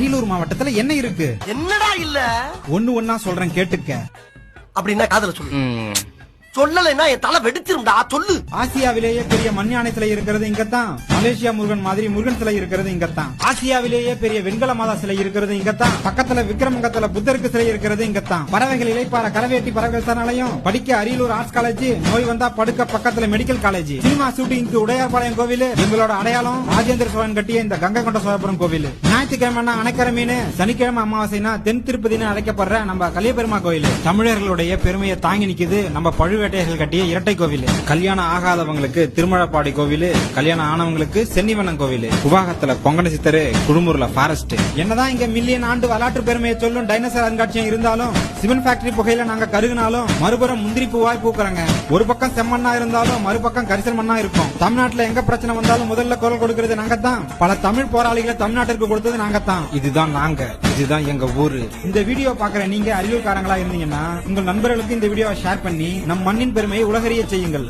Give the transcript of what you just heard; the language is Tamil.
அரியலூர் மாவட்டத்துல என்ன இருக்கு? என்னடா இல்ல? ஒண்ணு ஒன்னா சொல்றேன் கேட்டுக்க. அப்படின்னா காதல சொல்லு. சொல்லலைன்னா என் தலை வெடிச்சிரும்டா சொல்லு. ஆசியாவிலேயே பெரிய மண் யானை சிலை இருக்கிறது இங்கத்தான். மலேசியா முருகன் மாதிரி முருகன் சிலை இருக்கிறது இங்கத்தான். ஆசியாவிலேயே பெரிய வெண்கல மாதா சிலை இருக்கிறது இங்கத்தான். பக்கத்துல விக்ரமங்கத்துல புத்தருக்கு சிலை இருக்கிறது இங்கத்தான். பறவைகள் இலைப்பாற கரவேட்டி பறவைகள் சரணாலயம் படிக்க அரியலூர் ஆர்ட்ஸ் காலேஜ் நோய் வந்தா படுக்க பக்கத்துல மெடிக்கல் காலேஜ் சினிமா ஷூட்டிங்க்கு உடையார்பாளையம் கோவில் எங்களோட அடையாளம் ராஜேந்திர சோழன் கட்டிய இந்த கங்கை கொண்ட சோழபுரம் கோவில். ஞாயிற்றுக்கிழமைனா அணைக்கர மீன் சனிக்கிழமை அமாவாசைனா தென் திருப்பதினு அழைக்கப்படுற நம்ம கலியபெருமா கோயில். தமிழர்களுடைய பெருமையை தாங்கி நிக்குது நம்ம பழுவேட்டையர்கள் கட்டிய இரட்டை கோவில். கல்யாணம் ஆகாதவங்களுக்கு திருமழப்பாடி கோவில் கல்யாணம் ஆனவங்களுக்கு சென்னிவனம் கோவில். குவாகத்துல கொங்கன சித்தரு குழுமூர்ல ஃபாரஸ்ட் என்னதான் இங்க மில்லியன் ஆண்டு வரலாற்று பெருமையை சொல்லும் டைனோசர் அருங்காட்சியம் இருந்தாலும் சிவன் ஃபேக்டரி புகையில நாங்க கருகினாலும் மறுபுறம் முந்திரி பூவாய் பூக்குறாங்க. ஒரு பக்கம் செம்மண்ணா இருந்தாலும் மறுபக்கம் கரிசல் மண்ணா இருக்கும். தமிழ்நாட்டுல எங்க பிரச்சனை வந்தாலும் முதல்ல குரல் கொடுக்கிறது நாங்க தான் பல தமிழ் போராளிகளை தமிழ்நாட்டிற்கு கொடுத்தது நாங்க தான் இதுதான் நாங்க. இதுதான் எங்க ஊரு. இந்த வீடியோ பாக்குற நீங்க அறிவுக்காரங்களா இருந்தீங்கன்னா உங்கள் நண்பர்களுக்கு இந்த வீடியோவை ஷேர் பண்ணி நம் மண்ணின் பெருமையை உலகறிய செய்யுங்கள்.